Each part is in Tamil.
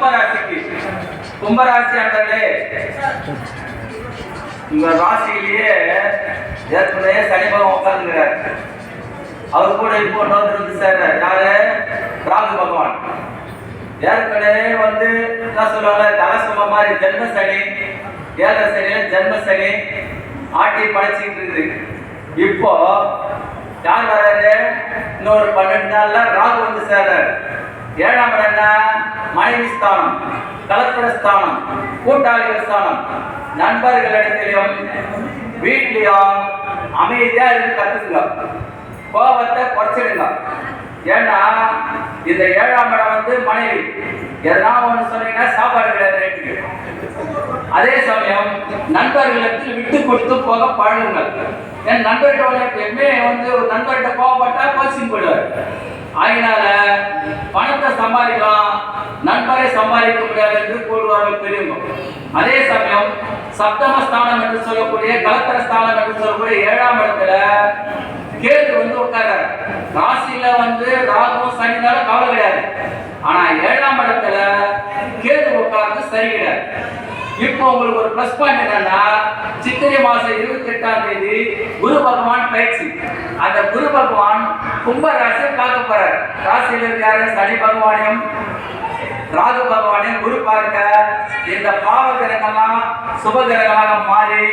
கும்பராசிக்கு. கும்பராசி அன்றே உங்க ராசியிலேயே ஏற்கனவே சனிபகம் பகவான் அவர் கூட இப்போ இன்னொருத்தர் வந்து சேர்றார். யாரு? ராகு பகவான். ஏற்கனவே வந்து என்ன சொல்லுவாங்க? தலசும மாதிரி ஜென்ம சனி ஏழ சனியில ஜென்ம சனி ஆட்டி படைச்சிட்டு இருக்குது. இப்போ யார் வர்றாரு இன்னொரு பன்னெண்டு நாள்ல ராகு வந்து சேர்றாரு. ஏழாம் மனைவி ஸ்தானம் கலப்பட ஸ்தானம் கூட்டாளிகள் ஸ்தானம் நண்பர்களிடத்திலும் வீட்டிலையும் அமைதியா இருந்து கத்துக்குங்க. கோபத்தை குறைச்சிடுங்க. ஏன்னா இந்த ஏழாம் இடம் வந்து மனைவி. எதனா ஒன்று சொன்னீங்கன்னா சாப்பாடு கிடையாது அதே சமயம் நண்பர்களுக்கு விட்டு கொடுத்து போக பழகுங்கள். என் நண்பர்களோட எப்பவுமே வந்து ஒரு நண்பர்கிட்ட கோவப்பட்டா கோச்சிங் போயிடுவார் ஆகினால பணத்தை சம்பாதிக்கலாம் நண்பரை சம்பாதிக்க முடியாது என்று கூறுவார்கள் பெரியவங்க. அதே சமயம் சப்தம ஸ்தானம் என்று சொல்லக்கூடிய கலத்தர ஸ்தானம் என்று சொல்லக்கூடிய ஏழாம் இடத்துல கேது வந்து உட்கார்றாரு. ராசியில வந்து ராகுவும் சனினாலும் கவலை கிடையாது. ஆனா ஏழாம் இடத்துல கேது உட்கார்ந்து சரி கிடையாது. இப்போ உங்களுக்கு ஒரு ப்ளஸ் பாயிண்ட் என்னன்னா சித்திரை மாசம் இருபத்தி எட்டாம் தேதி குரு பகவான் பயிற்சி. அந்த குரு பகவான் கும்ப ராசியை பார்க்க போறார். ராசியில் இருக்காரு சனி பகவானையும் ராகு பகவானையும் குரு பார்க்க. இந்த பாவ கிரகங்கள்லாம் சுப கிரகமாக மாறி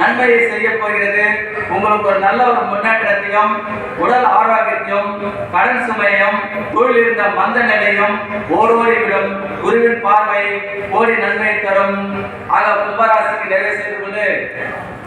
நன்மையை செய்ய போகிறது. உங்களுக்கு ஒரு நல்ல ஒரு முன்னேற்றத்தையும் உடல் ஆரோக்கியத்தையும் கடன் சுமையையும் தொழில் இருந்த மந்த நிலையும் ஒருவரிடம் குருவின் பார்வை கோடி நன்மை தரும். ஆக கும்பராசிக்கு நிறைவு செய்து கொண்டு